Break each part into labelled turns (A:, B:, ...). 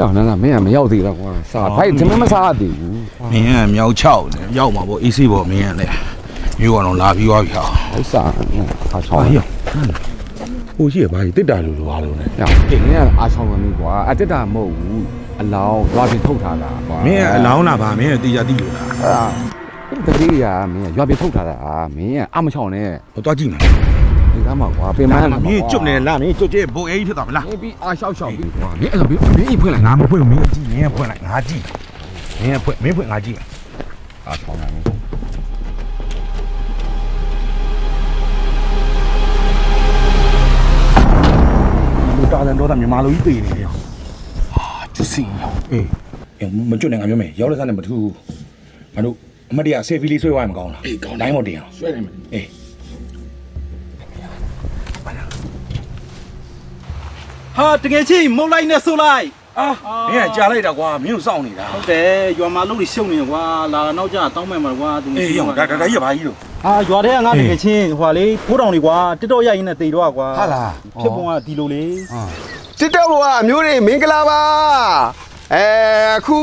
A: ကြောက်နန်းကမင်းကမရောက်သေးတော့ကွာစားဖိုက်သမင်းမစားသေးဘူး
B: မင်းကမြောက်6နဲ့ရောက်မှာပေါ့အေးစေးပေါ့မင်းကလည်းမျိုးကတော့လာပြီးသွားပြီဟာ
A: ဟုတ်စားအားချောင်း
B: ဟေးဟိုရှိရဘာကြီးတစ်တာလူလိုပါလို့နဲ့
A: ကြောက်ဒီနေ့ကအားချောင်းဝင်ပြီကွာအတက်တာမဟုတ်ဘူးအလောင်းရွာပြင်ထုတ်ထားတာကွာ
B: မင်းကအလောင်းလာပါမင်းကတေချာတိလို့လား
A: အဲ့တတိယမင်းကရွာပြင်ထုတ်ထားတာမင်းကအမချောင်းနဲ့
B: ဟိုတော့ကြည့်မယ်
A: ဒီသားမှာကွာပင်မ
B: မင်းကျွတ်နေလားမင်းကျွတ်ကျဘိုးအေးဖြစ်သွားမလား
A: မင်းပြီးအားလျှောက်လျှောက်ပြီးကွာမင်းအဲ့ဒါမင်းအိဖွင့်လိုက်
B: ငါမဖွင့်ဘူးမင်းကြည့်မင်းကဖွင့်လိုက်ငါကြည့်မင်းကဖွင့်မင်းဖွင့်ငါကြည့်
A: အားချောင်းနေ
B: လူတာတယ်တော့တာမြန်မာလူကြီးတည်နေတယ်
A: ကျစင်းရော
B: အေးအေးမကျွတ်နေငါပြောမယ်ရောက်လက်စားနဲ့မထူးငါတို့အမတ်တရဆေဖီလေးဆွဲသွားရင်မကောင်းလားတိုင်းမတင်အောင်
A: ဆွဲနေမယ်
B: အေး
C: ဟာတကယ်ချင်းမုတ်လိုက်နဲ့ဆိုလိုက်
B: အာမင်းကကြားလိုက်တာကွာမင်းကိုစောင့်နေတာ
C: ဟုတ်တယ်ရွာမှာလုံးတွေရှုံနေကွာလာနောက်ကျတောင်းမဲ့မှာကွာသူ
B: အေးရောက်ဒါဒါဒါကြီးကဘာကြီးလို့
C: ဟာရွာထဲကငါတကယ်ချင်းဟိုဟာလေဖိုးတောင်တွေကွာတစ်တော့ရိုက်ရင်းနဲ့တိတ်တော့ကွာ
B: ဟာလား
C: ဖြစ်ပုံကဒီလိုလေ
D: တစ်တော့ဘောကအမျိုးတွေမင်္ဂလာပါအဲအခု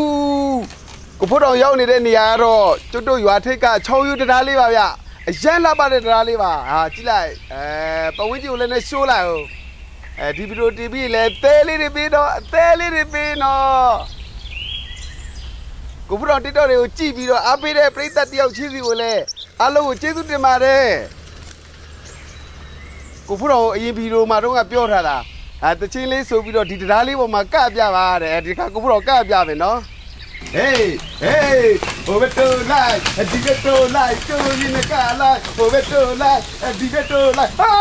D: ကိုဖို့တော်ရောက်နေတဲ့နေရာကတော့ကျွတ်တို့ရွာထိပ်က6ယူတရားလေးပါဗျ အရန်လာပါတဲ့တရားလေးပါဟာကြည့်လိုက်အဲပဝင်းကြီးကိုလည်းနဲ့ရှိုးလိုက်ဟုတ်အဲဒီဗီဒီယိုတီဗီလည်းသဲလေးတွေပေးတော့အသေးလေးတွေပေးတော့ကိုဖို့တော်တစ်တော့တွေကိုကြည့်ပြီးတော့အားပေးတဲ့ပရိသတ်တယောက်ချင်းစီကိုလည်းအားလုံးကိုကျေးဇူးတင်ပါတယ်ကိုဖူတော်ကိုအရင်ဗီဒီယိုမှာတော့ကပြောထားတာအဲတချင်းလေးဆိုပြီးတော့ဒီတရားလေးပေါ်မှာကပြပါတဲ့ဒီခါကိုဖူတော်ကပြမယ်နော် ဟေးဟေးဟိုဘက်တိုလိုက်ဒီဘက်တိုလိုက်တိုရင်းကလိုက်ဟိုဘက်တိုလိုက်ဒီဘက်တိုလိုက်ဟာ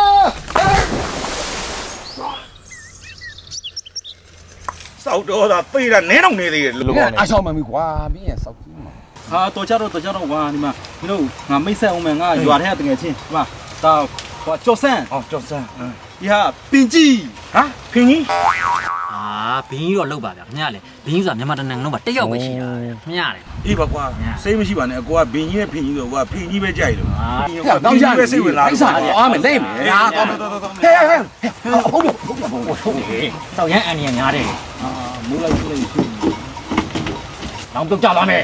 B: စောက်တော့တာသိတာနင်းတော့နေသေးတယ်လို့
A: မင်းအားချောင်းမှပြီကွာမင်းရဲ့စောက်ကြီးမှာ
C: ဟာတော်ကြတော့တော်ကြတော့ကွာဒီမှာမင်းတို့ငါမိတ်ဆက်အောင်မယ်ငါရွာထဲကတကယ်ချင်းဒီမှာဒါဟိုကျော်ဆန်း
B: အော်ကြောက်စမ်း
C: ဒီဟာပင်ကြီး
B: ဟာဖင်ကြီး
E: အာ ဘင်းကြီးတော့လောက်ပါဗျာခင်ဗျာလေဘင်းကြီးဆိုတာမြန်မာတနင်္ဂနွေလုံးမှာတစ်ယောက်ပဲရှိတာခင်ဗျာလေ
B: အေးပါကွာစိတ်မရှိပါနဲ့အကိုကဘင်ကြီးနဲ့ဖင်ကြီးဆိုကွာဖင်ကြီးပဲကြိုက်လို့
E: အာ
A: တော့ရ
B: ပဲစိတ်ဝင်လာ
A: အိစားအားမယ်လိမ့်မယ်ဟာကောင်းမယ်ဟဲ့ဟဲ့ဟဲ့ဟုတ်ပြီဟုတ်ပြီဟုတ်ပြီ
E: တော့ရမ်းအန်ရများတယ်
C: အာမိုးလိုက်ဆိုးလိုက်ရှုပ်
E: လောင်ပြုတ်ကြသွားမယ်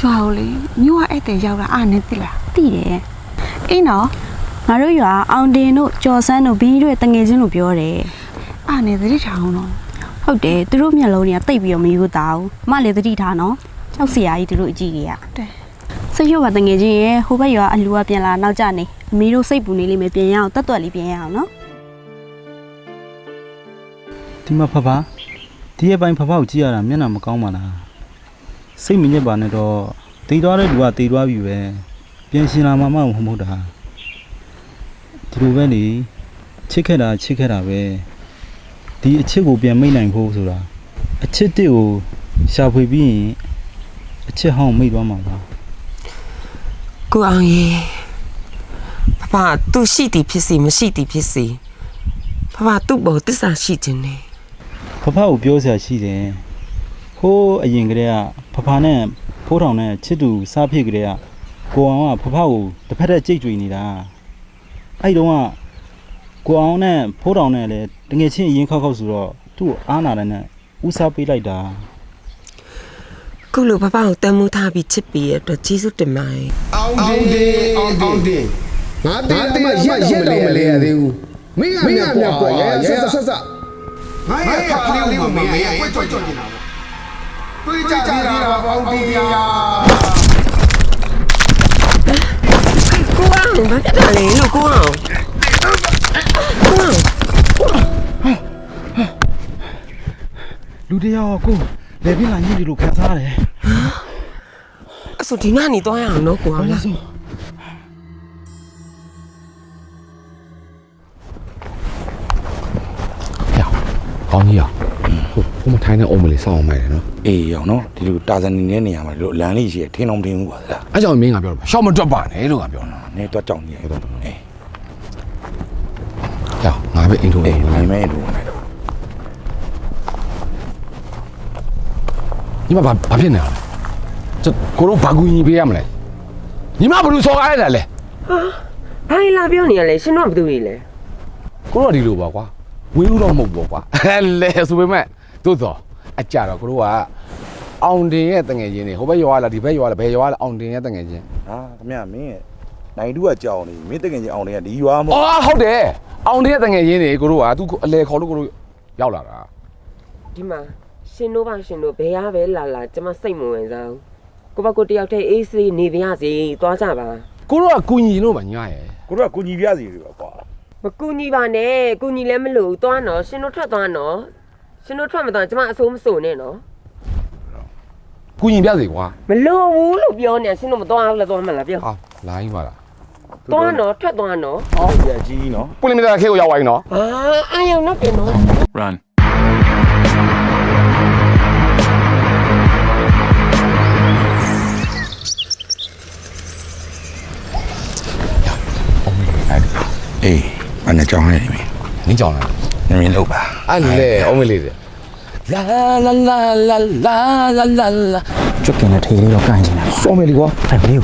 F: ရွာကိုလေမြို့ကဧည့်သည်ရောက်တာအားနဲ့တိလား
G: တိတယ်အေးနော်ငါတို့ရွာအောင်တင်တို့ကျော်စန်းတို့ဘင်းကြီးတို့ရဲ့တငယ်ချင်းတို့ပြောတယ်
F: အားနဲ့သတိထားအောင်တော့
G: ဟုတ်တယ်သူတို့မျက်လုံးတွေကတိတ်ပြီးတော့မယူတာဘူးအမလည်းသတိထားနော်ကြောက်စရာကြီးသူတို့အကြည့်ကြီးရ
F: တဲ့
G: စိတ်ရွပါတငယ်ချင်းရဲ့ဟိုဘက်ရွာအလူကပြန်လာနောက်ကျနေအမေတို့စိတ်ပူနေလိမ့်မယ်ပြင်ရအောင်တက်တွက်လေးပြင်ရအောင်နော်
C: ဒီမှာဖဖဒီရဲ့ပိုင်းဖဖကိုကြည့်ရတာမျက်နှာမကောင်းပါလား စိတ်မညစ်ပါနဲ့တော့တည်သွားတဲ့လူကတည်သွားပြီပဲပြန်ရှင်လာမှမဟုတ်မဟုတ်တာဒီလိုပဲလေချစ်ခဲ့တာချစ်ခဲ့တာပဲဒီအချစ်ကိုပြန်မိတ်နိုင်ဖို့ဆိုတာအချစ်တစ်ကိုရှာဖွေပြီးရင်အချစ်ဟောင်းမိတ်သွားမှာပါ
H: ကိုအောင်ရေဖဖသူရှိသည်ဖြစ်စီမရှိသည်ဖြစ်စီဖဖသူ့ဘောတစ္ဆာရှိခြင်းနဲ့
C: ဖဖကိုပြောစရာရှိတယ်ဟိုးအရင်ကတည်းက ဖဖနဲ့ဖိုးထောင်နဲ့ချစ်သူစားဖြစ်ကလေးကကိုအောင်ကဖဖကိုတစ်ဖက်တည်းကြိတ်ကြွေနေတာအဲ့တုန်းကကိုအောင်နဲ့ဖိုးထောင်နဲ့လည်းတငယ်ချင်းအရင်ခောက်ခောက်ဆိုတော့သူ့ကိုအားနာတယ်နဲ့ဦးစားပေးလိုက်တာ
H: ခုလိုဖဖကိုတန်မိုးထားပြီးချစ်ပြီးရတဲ့အတွက်ကျေးဇူးတင်ပါတယ်
D: အောင်တယ်အောင်တယ်ငါတေးတမရက်ရက်တော့မလဲရသေးဘူးမင်းကမြတ်ကွာရဲဆက်ဆက်ဆက်ငါရဲ့ဖကလေးကိုမင်းရဲ့ကြွကြွနေတာပေါ့ တွေးကြသေးတာပေါ့အောင်တယ်
H: ကိုအောင်ဘာဖြစ်တာလဲလို့ကိုအောင်ကိုအောင်
C: လူတယောက်ကိုလေပြင်းလာညှိတယ်လို့ခံစားရတယ်
H: အဆိုဒီနာနေသွားရအောင်နော်ကိုအောင်လား
A: ကောင်းကြီးရဟို ဟိုမထိုင်းတဲ့အိုမလေးစောင်းအောင်မယ်နော်
B: အေးရောနော်ဒီလိုတာဇန်နီနဲ့နေရာမှာဒီလိုလမ်းလေးရှိရထင်းလုံးထင်းဘူးပါလား
A: အဲ့ကြောင့်မင်းကပြောတော့ရှောက်မတွက်ပါနဲ့လို့ကပြောတော့
B: နေတော့ကြောက်နေရတော့အေး
A: ကြောက်ငါပဲအင်ထိုး
B: အေး
A: နေ
B: နိုင်မဲလို့နေတော့
A: ဒီမှာဘာဘာဖြစ်နေလဲ
B: ဟ
A: ကျွန်ကိုတို့ဘာကူညီပေးရမလဲညီမဘယ်လိုစော်ကားရတာလဲ
H: ဘာလဲလာပြောနေရလဲရှင်တို့ကဘာလုပ်နေလဲ
A: ကိုတို့ကဒီလိုပါကွာဝင်းဦးတော့မဟုတ်ဘူးပေါ့ကွာဟဲ့လေဆိုပေမဲ့ သို့တော့အကြတော့ကိုတို့ကအောင်တင်ရဲ့တငယ်ချင်းတွေဟိုဘက်ရွာလာဒီဘက်ရွာလာဘယ်ရွာလာအောင်တင်ရဲ့တငယ်ချင်း
B: ဟာခမရမင်းရဲ့နိုင်တူကကြောင်နေမင်းတကယ်ကြီးအောင်နေကဒီရွာမဟုတ်
A: အော်ဟုတ်တယ်အောင်တင်ရဲ့တငယ်ချင်းတွေကိုတို့ကသူအလဲခေါ်လို့ကိုတို့ရောက်လာတာ
H: ဒီမှာရှင်တို့ပါရှင်တို့ဘယ်ရပဲလာလာကျမစိတ်မဝင်စားဘူးကိုဘကိုတယောက်တည်းအေးစေးနေပါရစေသွားကြပါ
A: ကိုတို့ကကူညီလို့ပါညာရဲ့
B: ကိုတို့ကကုညီပြစီတွေပါကွာ
H: မကူညီပါနဲ့ကူညီလည်းမလို့သွားနော်ရှင်တို့ထွက်သွားနော် ရှင်တို့ထွက်မသွားကျမအစိုးမစိုးနဲ့နော်
A: ကူညီပြစေကွာ
H: မလို့ဘူးလို့ပြောနေရှင်တို့မသွားဘူးလားသွားမှလားပြော
A: ဟာလာရင်ပါလား
H: သွားနော်ထွက်သွားနော်
B: ဟုတ်ရကြီးနော်
A: ပွင့်လင်းမြတ်ခေကိုရောက်သွားပြီနော်
H: အာအာယုံတော့ပြင်နော်
I: Run.
B: အေးအညာကြောင်းနေပြီ
A: နင်းကြောင်လာ
B: နင်းလောက်ပါ
A: အဲ့လေအောင်မလေးတဲ့လာလာလာလာလာလာလာလာ
J: ကျွတ်ကင်တဲ့ထေးလေးတော့ကန်ချင်တယ်
A: စောမယ်လီကွာ
J: ဟဲ့မေး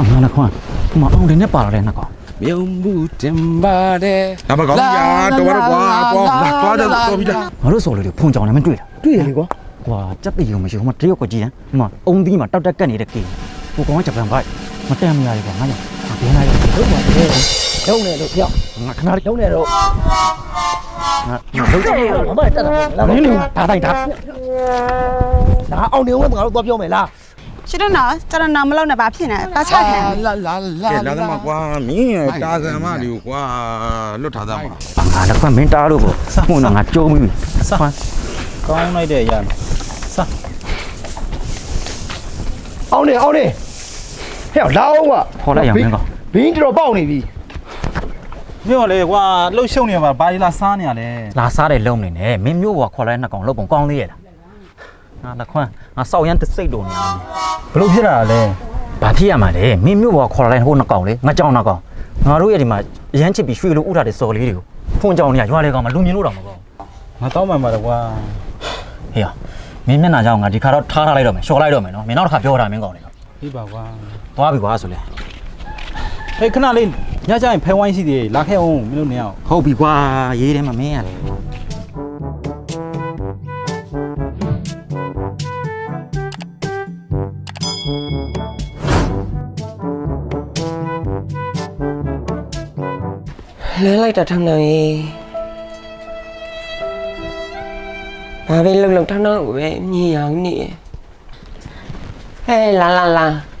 J: အမှန်လားခွန်းဟိုမှာအောင်တင်နဲ့ပါလာတဲ့နှစ်ကောင်
A: မြုံမှုတင်ပါတယ်
B: နာမကောင်းညာတော်တော့ကွာတော့သွားကြတော့ပြီးတာ
J: ငါတို့စော်လေးတွေဖုန်ကြောင်လည်းမတွေ့တာတွေ့ရလေကွာကွာကြက်တီရုံမရှိဟိုမှာတရုတ်ကကြည့်ဟမ်ဟိုမှာအုံသီးမှာတောက်တက်ကတ်နေတဲ့ကေဟိုကောင်ကဂျပန်ဘိုက်မတန်မရလေကွာငါကြောင့်ဘယ်နာရောလုံးပါလေလုံးနေလို့ပြောင်းငါခဏလေးလုံးနေတော့ ငါလုံးတယ်ဘာမှတက်တာလာနေနေဒါတိုင်းဒါဒါအောင်နေဦးငါတို့သွားပြောမယ်လား
K: ရှင်းတော့နော်ကျွန်တော်နာမလောက်နဲ့ဘာဖြစ်နေလဲပါချခံ
A: လာလာလာ
B: ကဲလာသမားကွာမင်းတာဇန်မလေးကွာလွတ်ထားသားမှာ
J: ငါလည်းခွမင်းတားလို့ပေါ့စမှုတော့ငါကြုံပြီစမ်းကောင်းလိုက်တဲ့အရာစ
L: အောင်နေအောင်နေဟဲ့လာအောင်က
J: ခေါ်လိုက်ရအောင်မင်းကောင်
L: ဘင်းတော်ပေါက်နေပြီ
J: မြို့လေကွာလှုပ်ရှုံနေမှာဘာကြီးလာစားနေရလဲလာစားတယ်လုံးနေနဲ့မင်းမျိုးဘွားခေါ်လိုက်နှစ်ကောင်လှုပ်ပုံကောင်းသေးရဲ့လားငါလက်ခွန်းငါစောက်ရမ်းတစ်စိတ်တော်နေတယ်ဘလို့ဖြစ်တာလဲဘာဖြစ်ရမှာလဲမင်းမျိုးဘွားခေါ်လိုက်ဟိုနှစ်ကောင်လေငါကြောင်နှစ်ကောင်ငါတို့ရဲ့ဒီမှာရမ်းချစ်ပြီးရွှေလို့ဥထားတဲ့စော်လေးတွေကိုဖုန်ကြောင်နေရရွာလေကောင်မလူမြင်လို့တော့မကောငါတောင်းမှန်ပါတယ်ကွာဟေးမင်းမျက်နှာကြောင်ငါဒီခါတော့ထားထားလိုက်တော့မယ်ရှော်လိုက်တော့မယ်နော်မင်းနောက်တစ်ခါပြောတာမင်းကောင်လေ
C: ဒီပါကွာ
J: သွားပြီကွာဆိုလေ
C: ဟေးခဏလေးညကြရင်ဖဲဝိုင်းရှိသေးတယ်လာခဲ့အောင်မင်းတို့နေအောင်
J: ဟုတ်ပြီကွာရေးတယ်မမင်းရတယ်
H: လဲလိုက်တာထောင်းထောင်းရေဘာပဲလုံလုံထောင်းထောင်းကိုပဲမြည်အောင်နေဟဲ့လာလာလာ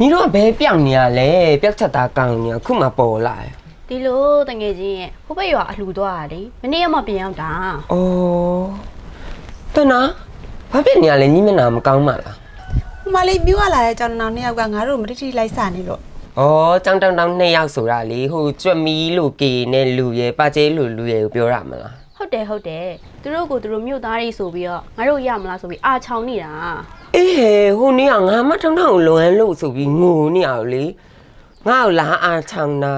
H: ညီတို့ကဘဲပြောင်းနေရလဲပြောက်ချက်သားကောင်းနေအခုမှပေါ်လာရ
G: ဒီလိုတငယ်ချင်းရဲ့ဟိုဘက်ရွာအလှူသွားတာလေမနေ့ကမှပြန်ရောက်တာ။
H: အော်တနာဘာဖြစ်နေရလဲညီမနာမကောင်းမှလား
K: ဟိုမလေးမြူးလာတဲ့ကျွန်တော်နှစ်ယောက်ကငါတို့မတိတိလိုက်စားနေလို့။
H: အော်တောင်းတောင်းတောင်းနှစ်ယောက်ဆိုတာလေဟိုကြွက်မီလို့ကေနဲ့လူရဲ့ပါကျဲလို့လူရဲ့ကိုပြောရမလား
G: ဟုတ်တယ်ဟုတ်တယ်သူတို့ကိုသူတို့မြို့သားတွေဆိုပြီးတော့ငါတို့ရမလားဆိုပြီးအာချောင်နေတာ။
H: အေးဟဲဟိုနေ့ကငါမထောင်းထောင်းကိုလွန်လို့ဆိုပြီးငိုနေရလေ။ငါ့ကိုလာအားချောင်းတာ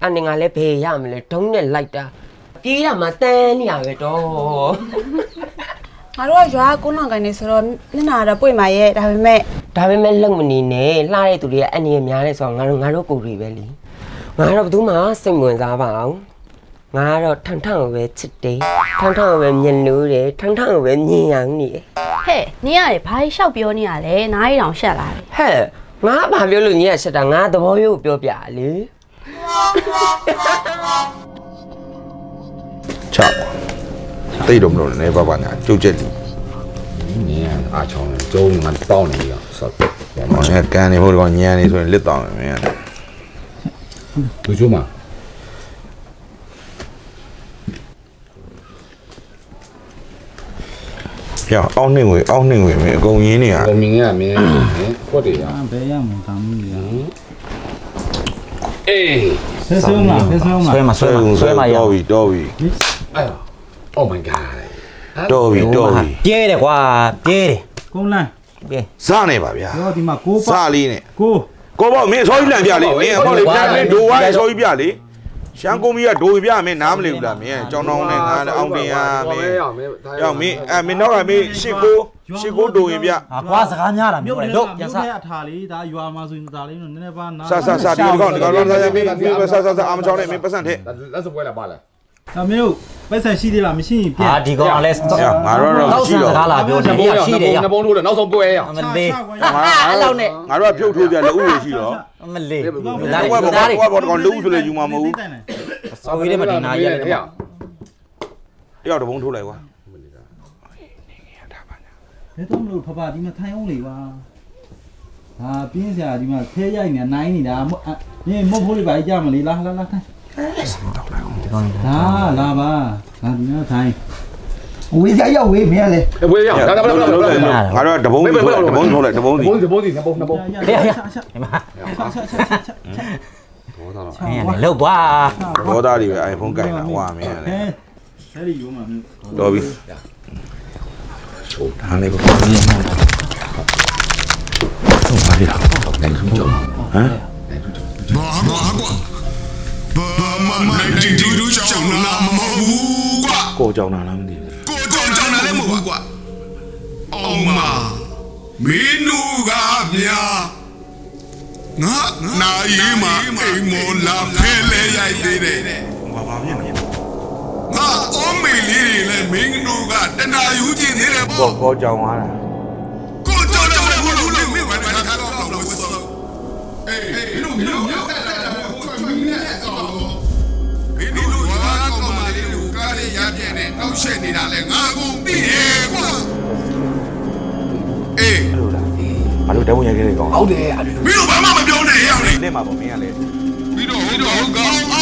H: အဲ့နေငါလည်းဘယ်ရမလဲဒုံးနဲ့လိုက်တာပြေးရမှာတန်းနေရပဲတော့
K: ငါတို့ကရွာကုန်းလောင်ကိုင်းနေဆိုတော့မျက်နှာကတော့ပွင့်ပါရဲ့ဒါပေမဲ့
H: ဒါပေမဲ့လုံမနေနဲ့လှတဲ့သူတွေကအန်ရများလဲဆိုတော့ငါတို့ငါတို့ကိုယ်တွေပဲလीငါတော့ဘယ်သူမှစိတ်ဝင်စားပါအောင် ငါကတော့ထန်ထန်ကိုပဲချစ်တယ်ထန်ထန်ကိုပဲမြင်လို့တယ်ထန်ထန်ကိုပဲမြင်ရအောင်နေတယ်
G: ဟဲ့နင်ရတယ်ဘာကြီးလျှောက်ပြောနေရလဲနားရီတောင်ရှက်လာတယ်
H: ဟဲ့ငါဘာပြောလို့ညီရရှက်တာငါသဘောရိုးပြောပြလေ
B: ချတိတ်တော့မလို့လည်းဘာဘာညာကြုတ်ချက်လူ
A: နင်းအားချောင်းတယ်ကျုံးငါတောင်းနေရဆော့
B: မောင်ကကန်နေဖို့တော့ညံနေဆိုရင်လစ်တောင်းမယ်မင်း
A: လူချိုးမှာ
B: ရအောင်းနှင်းဝေအောင်းနှင်းဝေမင်းအကုန်ရင်းနေရ
A: ကိုမင်းကမင်းကွက်တယ်ရ
C: ဘယ်ရမှာတောင်းမိရ
A: အေး
C: ဆဲဆွဲမလားဆဲဆွဲမလား
J: ဆွဲမှာဆွဲ
B: ဆွဲ
J: မှာ
B: ဦး
J: ဆွဲ
B: ဆွဲ
J: မှာရ
B: တော့ပြီတော့ပြီ
A: အဲ့ Oh my god
B: တော့ပြီတော့ပြီ
J: ပြဲတယ်ကွာပြဲတယ်
C: ကုန်းလန်း
J: ပြဲ
B: စနေပါဗျာ
C: ပြောဒီမှာကို
B: စ
C: ပါ
B: လေးနဲ့
C: ကို
B: ကိုပေါ့မင်းဆောကြီးလန်ပြလေမင်းအခုလေပြန်လေဒိုဝိုင်းဆောကြီးပြလေ ရှမ်းကုန်းကြီးကဒိုပြမင်းနားမလည်ဘူးလားမင်းကြောင်းတောင်းနဲ့ငါလည်းအောင်တင်ရမင်း
A: ရောက်မင်း
B: ရောက်မင်းအဲမင်းတော့ကမင်းရှစ်ကိုရှစ်ကိုတိုရင်ဗျ
J: ဟာကွာစကားများတာ
C: မြို့
J: မျိုး
C: ထဲ
J: လေ
C: လို့
J: လို့
C: ပြန်
J: ပြန်
C: စ
J: စ
C: အထားလေးဒါရွာမှာဆိုရင်ဒါလေးနည်းနည်းပါနား
B: ဆာဆာဆာဒီကောင်ဒီကောင်တော့ဆာမင်းမင်းဆာဆာဆာအမချောင်းနဲ့မင်းပတ်စံထဲ
A: လက်စပွဲလာပါလား
C: ဒါမင်းတို့ပိုက်ဆံရှိသေးလားမရှိရင်ပြန်
J: ဟာဒီကောင်အလဲ
B: ငါတော့တော့
J: တော့
B: ရှိ
J: စ
B: တော့
J: ကားလာပြောတယ်ရရှိတယ်ရ
A: နှစ်ပုံထိုးတယ်နောက်ဆုံးပွဲရ
J: အမလေး
B: ငါအဲ့လောက်နဲ့ငါတို့ကပြုတ်ထိုးကြလက်ဥတွေရှိတော့
J: အမလေး
B: လာဘွားဘောဘွားဘောကောင်လုံးဆိုလေယူမှာမဟုတ်ဘူး
J: စော်ဝေးတဲ့မတင်နာရလေ
A: ရ
B: တယောက်တပုံးထိုးလိုက်ကွာ
C: ဘယ်တော့မလို့ဖဖဒီမှာထိုင်အောင်လေပါဟာပြင်းစရာဒီမှာဖဲရိုက်နေနိုင်နေတာမဟုတ်နင်းမဟုတ်ဖို့လေးပါကြမလေးလာလာလာထိုင် ဒါလာပါဒါဒီမှာထိုင်
D: ဝေးစရာရောက်ဝေးမင်းလေ
A: ပွဲရဒါဒါဒါဒါဒါ
B: ငါတို့တပုံးထိုးလိုက်တပုံးထိုးလိုက်တပုံးစီ
A: ပုံးပုံးစီနှစ်ပုံးနှစ်ပုံး
C: ရရရဒီမှာချက်ချက်ချက်ချက်ချက်
J: မင်းလေလောက်ကွာ
B: ဘောသားတွေပဲ iPhone ကင်တာဟွာမင်းလေ
C: အဲ့ဒီယူမှာ
B: တော်ပြီဒါလေးပေါ့ဟမ်
A: နိုင်ဆုံးကြော
B: ဟမ်
M: ဘာကွာကွာဘာမနိုင်တီတူတူချောင်းနာမဟုတ်ဘူးကွာ
B: ကိုကြောင်တာလားမသိဘူး
M: ကိုကြောင်ကြောင်နာလည်းမဟုတ်ဘူးကွာအောင်မမင်းတို့ကမြာငါနာရီမအိမ်မောလာဖဲလဲရိုက်သေးတယ်
B: ဘာဘာဖြစ်နေ
M: ငါအောမေလေးတွေလည်းမင်းတို့ကတနာယူကြည့်သေးတယ်
B: ကို
M: ပေါ့
B: ကိုကြောင်သွားတာ
M: နေတောက်ရှက်နေတာလေငါကုန်ပြီကွာအေး
B: အဲ့လိုလားဘာလို့တပုံးရိုက်ခဲ့တဲ့ကောင်
A: ဟုတ်တယ်အဲ့
M: မင်းတို့ဘာမှမပြောနဲ့ရောက်နေ
B: လက်မှာပေါ့မင်းကလေ
M: ပြီးတော့ဟိုတော့ကောင်းအောင်ကြီးရှိနေတယ်ကွာငါရဲ့